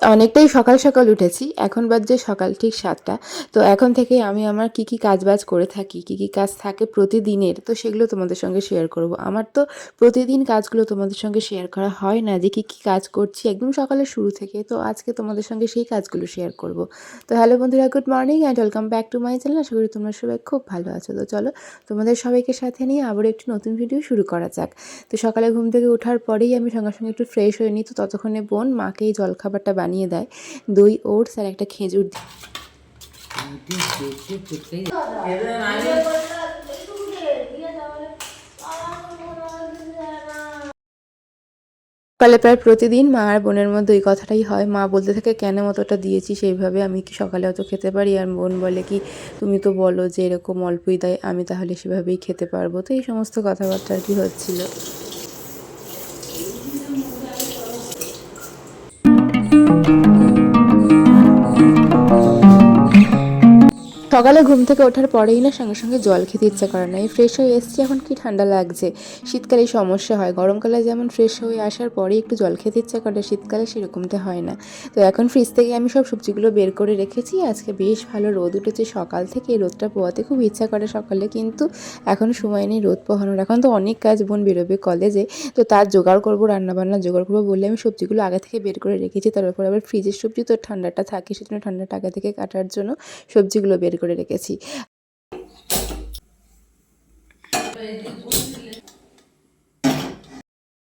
অনেকটাই সকাল সকাল উঠেছি। এখন বাজছে সকাল ঠিক সাতটা। তো এখন থেকে আমি আমার কি কি কাজ বাজ করে থাকি, কি কি কাজ থাকে প্রতিদিনের, তো সেগুলো তোমাদের সঙ্গে শেয়ার করব। আমার তো প্রতিদিন কাজগুলো তোমাদের সঙ্গে শেয়ার করা হয় না যে কি কি কাজ করছি একদম সকালের শুরু থেকে। তো আজকে তোমাদের সঙ্গে সেই কাজগুলো শেয়ার করব। তো হ্যালো বন্ধুরা good morning and welcome back to my channel আশা করি তোমরা সবাই খুব ভালো আছো। তো চলো তোমাদের সবাইকে সাথে নিয়ে আবার একটি নতুন ভিডিও শুরু করা যাক। তো সকালে ঘুম থেকে ওঠার পরেই আমি সঙ্গে সঙ্গে একটু ফ্রেশ হয়ে নিই। তো ততক্ষণে বোন, মাকে এই জলখাবারটা বানিয়ে দেয়। দই, ওটস আর একটা খেজুর সকালে প্রায় প্রতিদিন মা আর বোনের মধ্যে ওই কথাটাই হয়। মা বলতে থাকে, কেন মতোটা দিয়েছি সেইভাবে আমি কি সকালে অত খেতে পারি? আর বোন বলে কি, তুমি তো বলো যে এরকম অল্পই দেয়, আমি তাহলে সেভাবেই খেতে পারব। তো এই সমস্ত কথাবার্তা আর কি হচ্ছিল। সকালে ঘুম থেকে ওঠার পরেই না সঙ্গে সঙ্গে জল খেতে ইচ্ছা করে না। এই ফ্রেশ হয়ে এসছি, এখন কি ঠান্ডা লাগছে? শীতকালে সমস্যা হয়, গরমকালে যেমন ফ্রেশ হয়ে আসার পরেই একটু জল খেতে ইচ্ছা করে শীতকালে সেরকমটা হয় না। তো এখন ফ্রিজ থেকে আমি সব সবজিগুলো বের করে রেখেছি, আজকে বেশ ভালো রোদ উঠেছে। সকাল থেকে এই রোদটা পোয়াতে খুব ইচ্ছা করে সকালে, কিন্তু এখন সময় নেই রোদ পোহানোর। এখন তো অনেক কাজ বোন বেরোবে কলেজে তো তার জোগাড় করব, রান্নাবান্না জোগাড় করব বলে আমি সবজিগুলো আগে থেকে বের করে রেখেছি। তারপর আবার ফ্রিজের সবজি তো ঠান্ডাটা থাকে, সেজন্য ঠান্ডাটা আগে থেকে কাটার জন্য সবজিগুলো বের করে রেখেছি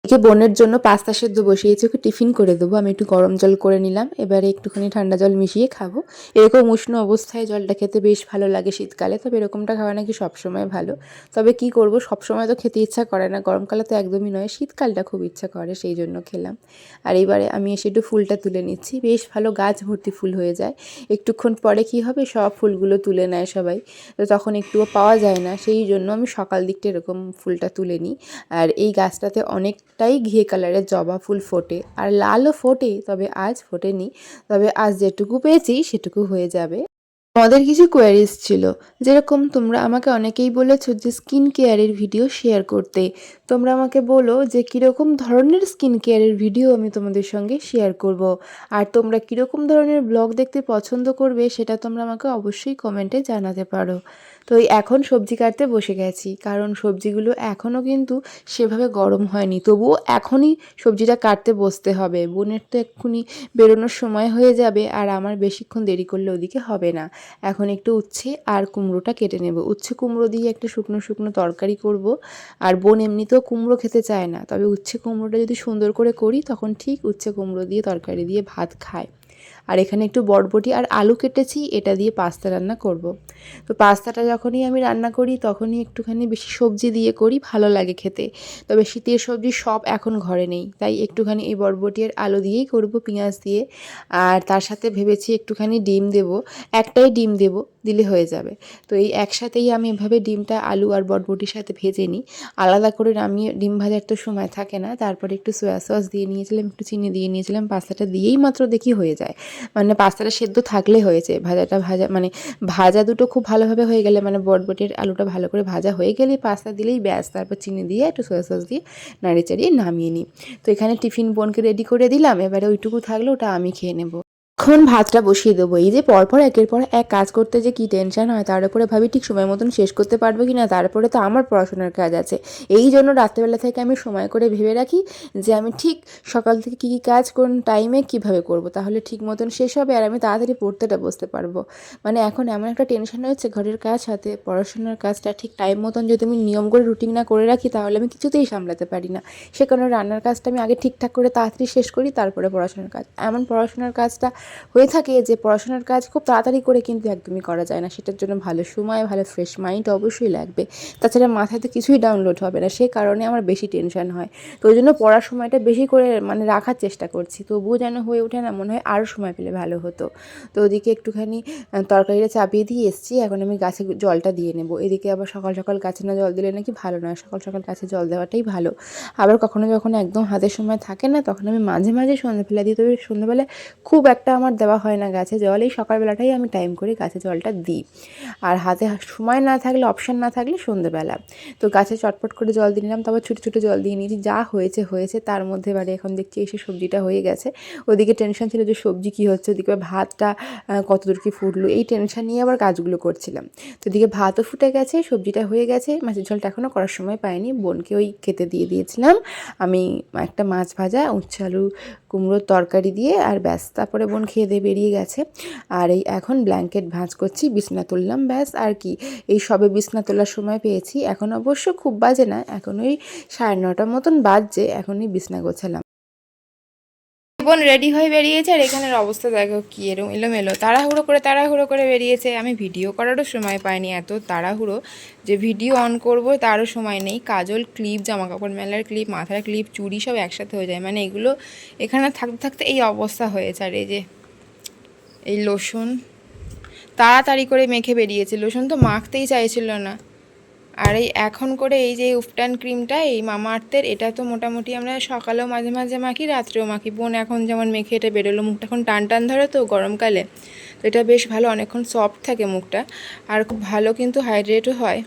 এদিকে বোনের জন্য পাস্তা সেদ্ধ বসিয়েছি, ওকে টিফিন করে দেবো। আমি একটু গরম জল করে নিলাম। এবারে একটুখানি ঠান্ডা জল মিশিয়ে খাব। এরকম উষ্ণ অবস্থায় জলটা খেতে বেশ ভালো লাগে শীতকালে। তবে এরকমটা খাওয়া নাকি সবসময় ভালো। তবে কি করব, সবসময় তো খেতে ইচ্ছা করে না। গরমকালে তো একদমই নয়, শীতকালটা খুব ইচ্ছা করে, সেই জন্য খেলাম। আর এবারে আমি এসে একটু ফুলটা তুলে নিচ্ছি। বেশ ভালো গাছ ভর্তি ফুল হয়ে যায়। একটুক্ষণ পরে কি হবে, সব ফুলগুলো তুলে নেয় সবাই। তো তখন একটুও পাওয়া যায় না। সেই জন্য আমি সকাল দিকটা এরকম ফুলটা তুলে নিই। আর এই গাছটাতে অনেকটাই ঘিয়ে কালারের জবা ফুল ফোটে। আর লালও ফোটে, তবে আজ ফোটেনি। তবে আজ যেটুকু পেয়েছি, সেটুকু হয়ে যাবে। আমাদের কিছু কোয়ারিজ ছিল। যেরকম তোমরা আমাকে অনেকেই বলেছ যে স্কিন কেয়ারের ভিডিও শেয়ার করতে। তোমরা আমাকে বলো যে কীরকম ধরনের স্কিন কেয়ারের ভিডিও আমি তোমাদের সঙ্গে শেয়ার করব। আর তোমরা কীরকম ধরনের ব্লগ দেখতে পছন্দ করবে, সেটা তোমরা আমাকে অবশ্যই কমেন্টে জানাতে পারো। তো এখন সবজি কাটতে বসে গেছি। কারণ সবজিগুলো এখনও কিন্তু সেভাবে গরম হয়নি। তবুও এখনই সবজিটা কাটতে বসতে হবে। বোনের তো এক্ষুনি বেরোনোর সময় হয়ে যাবে আর আমার বেশিক্ষণ দেরি করলে ওদিকে হবে না। এখন একটু উচ্ছে আর কুমড়োটা কেটে নেব। উচ্ছে কুমড়ো দিয়ে একটা শুকনো শুকনো তরকারি করব। আর বোন এমনিতেও কুমড়ো খেতে চায় না। তবে উচ্ছে কুমড়োটা যদি সুন্দর করে করি, তখন ঠিক উচ্ছে কুমড়ো দিয়ে তরকারি দিয়ে ভাত খায়। আর এখানে একটু বরবটি আর আলু কেটেছি, এটা দিয়ে পাস্তা রান্না করব। তো পাস্তাটা যখনই আমি রান্না করি, তখনই একটুখানি বেশি সবজি দিয়ে করি, ভালো লাগে খেতে তবে শীতের সবজি সব এখন ঘরে নেই, তাই একটুখানি এই বরবটি আর আলু দিয়েই করব, পেঁয়াজ দিয়ে আর তার সাথে ভেবেছি একটুখানি ডিম দেব, একটাই ডিম দেব দিলে হয়ে যাবে। তো এই একসাথেই আমি এভাবে ডিমটা, আলু আর বটবটির সাথে ভেজে নিই। আলাদা করে নামিয়ে ডিম ভাজার তো সময় থাকে না। তারপরে একটু সোয়া সস দিয়ে নিয়েছিলাম, একটু চিনি দিয়ে নিয়েছিলাম, পাস্তাটা দিয়েই মাত্র দেখি হয়ে যায়। মানে পাস্তাটা সেদ্ধ থাকলে হয়েছে। ভাজাটা ভাজা মানে ভাজা দুটো খুব ভালোভাবে হয়ে গেলে মানে বটবটির আলুটা ভালো করে ভাজা হয়ে গেলে পাস্তা দিলেই ব্যাস। তারপর চিনি দিয়ে একটু সোয়া সস দিয়ে নাড়িয়ে চাড়িয়ে নামিয়ে নিই। তো এখানে টিফিন বোনকে রেডি করে দিলাম। এবারে ওইটুকু থাকলে ওটা আমি খেয়ে নেব। এখন ভাতটা বসিয়ে দেবো। এই যে পরপর একের পর এক কাজ করতে যে কী টেনশন হয়, তার উপরে ভাবি ঠিক সময় মতন শেষ করতে পারব কি না তারপরে তো আমার পড়াশোনার কাজ আছে। এই জন্য রাত্রেবেলা থেকে আমি সময় করে ভেবে রাখি যে আমি ঠিক সকাল থেকে কী কী কাজ কোন টাইমে কীভাবে করব, তাহলে ঠিক মতন শেষ হবে আর আমি তাড়াতাড়ি পড়তেটা বসতে পারব। মানে এখন এমন একটা টেনশন হচ্ছে ঘরের কাজ হাতে, পড়াশোনার কাজটা ঠিক টাইম মতন যদি আমি নিয়ম করে রুটিন না করে রাখি, তাহলে আমি কিছুতেই সামলাতে পারি না। সে কারণে রান্নার কাজটা আমি আগে ঠিকঠাক করে তাড়াতাড়ি শেষ করি, তারপরে পড়াশোনার কাজ। এমন পড়াশোনার কাজটা হয়ে থাকে যে পড়াশোনার কাজ খুব তাড়াতাড়ি করে কিন্তু একদমই করা যায় না। সেটার জন্য ভালো সময়, ভালো ফ্রেশ মাইন্ড অবশ্যই লাগবে। তাছাড়া মাথায় তো কিছুই ডাউনলোড হবে না। সে কারণে আমার বেশি টেনশন হয়। তো ওই জন্য পড়ার সময়টা বেশি করে মানে রাখার চেষ্টা করছি। তবুও যেন হয়ে ওঠে না, মনে হয় আরও সময় পেলে ভালো হতো। তো ওদিকে একটুখানি তরকারিটা চাপিয়ে দিয়ে এসেছি। এখন আমি গাছে জলটা দিয়ে নেব। এদিকে আবার সকাল সকাল গাছে না জল দিলে নাকি ভালো নয়। সকাল সকাল গাছে জল দেওয়াটাই ভালো। আবার কখনো যখন একদম হাতের সময় থাকে না, তখন আমি মাঝে মাঝে সন্ধ্যেবেলা দিই তবে সন্ধ্যেবেলায় খুব একটা আমার দেওয়া হয় না গাছে জল, এই সকালবেলাটাই আমি টাইম করে গাছে জলটা দিই। আর হাতে সময় না থাকলে অপশান না থাকলে সন্ধেবেলা। তো গাছে চটপট করে জল দিয়ে নিলাম, তারপর ছোটো ছোটো জল দিয়ে নিয়েছি। যা হয়েছে হয়েছে, তার মধ্যে এবারে এখন দেখছি এসে সবজিটা হয়ে গেছে। ওদিকে টেনশন ছিল যে সবজি কী হচ্ছে, ওদিকে ভাতটা কতদূর কি ফুটলো, এই টেনশন নিয়ে আবার কাজগুলো করছিলাম। তো এদিকে ভাতও ফুটে গেছে, সবজিটা হয়ে গেছে। মাছের ঝোলটা এখনও করার সময় পাইনি, বোনকে ওই খেতে দিয়ে দিয়েছিলাম। আমি একটা মাছ ভাজা, উচ্ছে আলু কুমড়োর তরকারি দিয়ে, আর ব্যাস, তারপরে বোন খেয়ে দিয়ে বেরিয়ে গেছে। আর এই এখন ব্ল্যাঙ্কেট ভাঁজ করছি বিছনা তুললাম ব্যাস। আর কি, এই সবে বিছনা তোলার সময় পেয়েছি। এখন অবশ্য খুব বাজে না, এখন ওই সাড়ে নটার মতন বাজছে, এখনই বিছনা গোছালাম। বোন রেডি হয়ে বেরিয়েছে, আর এখানের অবস্থা দেখো কি এরম এলোমেলো। তাড়াহুড়ো করে তাড়াহুড়ো করে বেরিয়েছে। আমি ভিডিও করারও সময় পাইনি, এত তাড়াহুড়ো যে ভিডিও অন করব তারও সময় নেই। কাজল ক্লিপ জামা কাপড় মেলার ক্লিপ মাথার ক্লিপ চুড়ি সব একসাথে হয়ে যায়। মানে এগুলো এখানে থাকতে থাকতে এই অবস্থা হয়েছে। আর এই যে এই লোশন। তাড়াতাড়ি করে মেখে বেরিয়েছে। লোশন তো মাখতেই চাইছিল না। আর এই এখন করে এই যে উফটান ক্রিমটা, এই মামা আর্থের, এটা তো মোটামুটি আমরা সকালেও মাঝে মাঝে মাখি, রাত্রেও মাখি। বোন এখন যেমন মেখে এটা বেরোলো, মুখটা এখন টান টান ধরে তো গরমকালে। তো এটা বেশ ভালো, অনেকক্ষণ সফট থাকে মুখটা। আর খুব ভালো কিন্তু হাইড্রেটও হয়।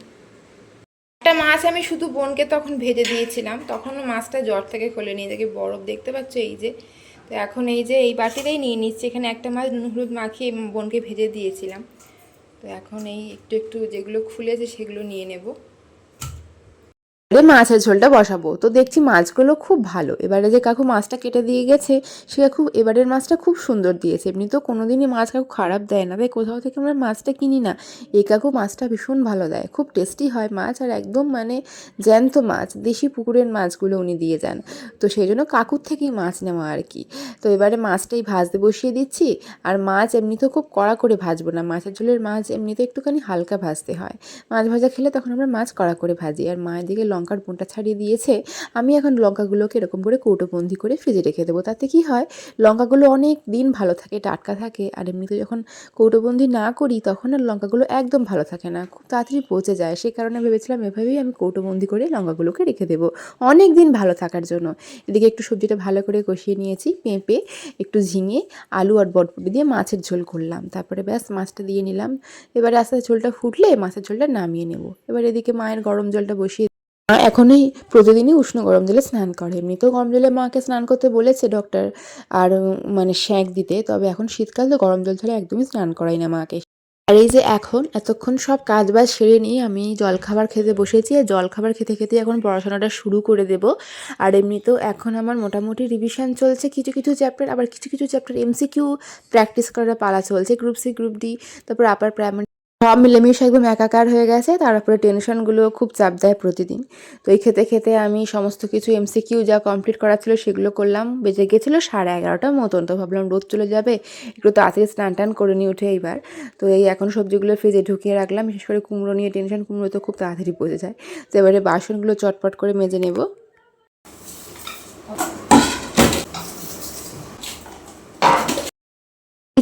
একটা মাছ আমি শুধু বোনকে তখন ভেজে দিয়েছিলাম। তখন মাছটা জ্বর থেকে খোলে নিয়ে দেখে বরফ। দেখতে পাচ্ছ এই যে তো এখন এই যে এই বাটিতেই নিয়ে নিচ্ছি। এখানে একটা মাছ হলুদ মাখিয়ে বোনকে ভেজে দিয়েছিলাম। তো এখন এই একটু একটু যেগুলো খুলেছে সেগুলো নিয়ে নেব। এবারে মাছের ঝোলটা বসাবো। তো দেখছি মাছগুলো খুব ভালো। এবারে যে কাকু মাছটা কেটে দিয়ে গেছে, সে খুব এবারের মাছটা খুব সুন্দর দিয়েছে। এমনি তো কোনোদিনই মাছ কাকু খারাপ দেয় না। তাই কোথাও থেকে আমরা মাছটা কিনি না, এই কাকু মাছটা ভীষণ ভালো দেয়। খুব টেস্টি হয় মাছ আর একদম মানে জ্যান্ত মাছ, দেশি পুকুরের মাছগুলো উনি দিয়ে যান তো সেই জন্য কাকুর থেকেই মাছ নেওয়া আর কি। তো এবারে মাছটাই ভাজতে বসিয়ে দিচ্ছি। আর মাছ এমনিতেও খুব কড়া করে ভাজবো না। মাছের ঝোলের মাছ এমনিতে একটুখানি হালকা ভাজতে হয়। মাছ ভাজা খেলে তখন আমরা মাছ কড়া করে ভাজি। আর মায়ের দিকে লঙ্কার বোনটা ছাড়িয়ে দিয়েছে, আমি এখন লঙ্কাগুলোকে এরকম করে কৌটোবন্দি করে ফ্রিজে রেখে দেবো। তাতে কি হয়, লঙ্কাগুলো অনেক দিন ভালো থাকে, টাটকা থাকে, আর এমনিতে যখন কৌটোবন্দি না করি তখন আর লঙ্কাগুলো একদম ভালো থাকে না, খুব তাড়াতাড়ি পচে যায়। সেই কারণে ভেবেছিলাম এভাবেই আমি কৌটোবন্দি করে লঙ্কাগুলোকে রেখে দেবো। অনেক দিন ভালো থাকার জন্য। এদিকে একটু সবজিটা ভালো করে কষিয়ে নিয়েছি, পেঁপে, একটু ঝিঙে, আলু আর বটপটি দিয়ে মাছের ঝোল করলাম। তারপরে ব্যাস মাছটা দিয়ে নিলাম। এবারে আস্তে ঝোলটা ফুটলে মাছের ঝোলটা নামিয়ে নেব। এবার এদিকে মায়ের গরম জলটা বসিয়ে এখনই প্রতিদিনই উষ্ণ গরম জলে স্নান করে। এমনিতেও গরম জলে মাকে স্নান করতে বলেছে ডক্টর আর মানে শ্যাঁক দিতে, তবে এখন শীতকাল তো গরম জল ছাড়া একদমই স্নান করাই না মাকে। আর এই যে এখন এতক্ষণ সব কাজ বাজ সেরে নিয়ে আমি জলখাবার খেতে বসেছি, আর জলখাবার খেতে খেতে এখন পড়াশোনাটা শুরু করে দেব। আর এমনিতেও এখন আমার মোটামুটি রিভিশন চলছে কিছু কিছু চ্যাপ্টার আবার কিছু কিছু চ্যাপ্টার এমসিকিউ প্র্যাকটিস করার পালা চলছে গ্রুপ সি গ্রুপ ডি তারপর আপার প্রাইমারি সব মিলেমিশে একদম একাকার হয়ে গেছে, তারপরে টেনশনগুলো খুব চাপ দেয় প্রতিদিন। তো এই খেতে খেতে আমি সমস্ত কিছু এমসিকিউ যা কমপ্লিট করা ছিল সেগুলো করলাম, বেজে গেছিল সাড়ে এগারোটার মতন। তো ভাবলাম রোদ চলে যাবে, একটু তাড়াতাড়ি স্নান টান করে নিয়ে উঠে এইবার। তো এই এখন সবজিগুলো ফ্রিজে ঢুকিয়ে রাখলাম, বিশেষ করে কুমড়ো নিয়ে টেনশন, কুমড়ো তো খুব তাড়াতাড়ি পচে যায়। তো এবারে বাসনগুলো চটপট করে মেজে নেব।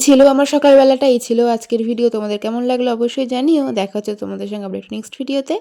ছিল আমার সকালবেলাটা, এই ছিল আজকের ভিডিও তোমাদের কেমন লাগল অবশ্যই জানিও। দেখা হচ্ছে তোমাদের সঙ্গে আবার নেক্সট ভিডিওতে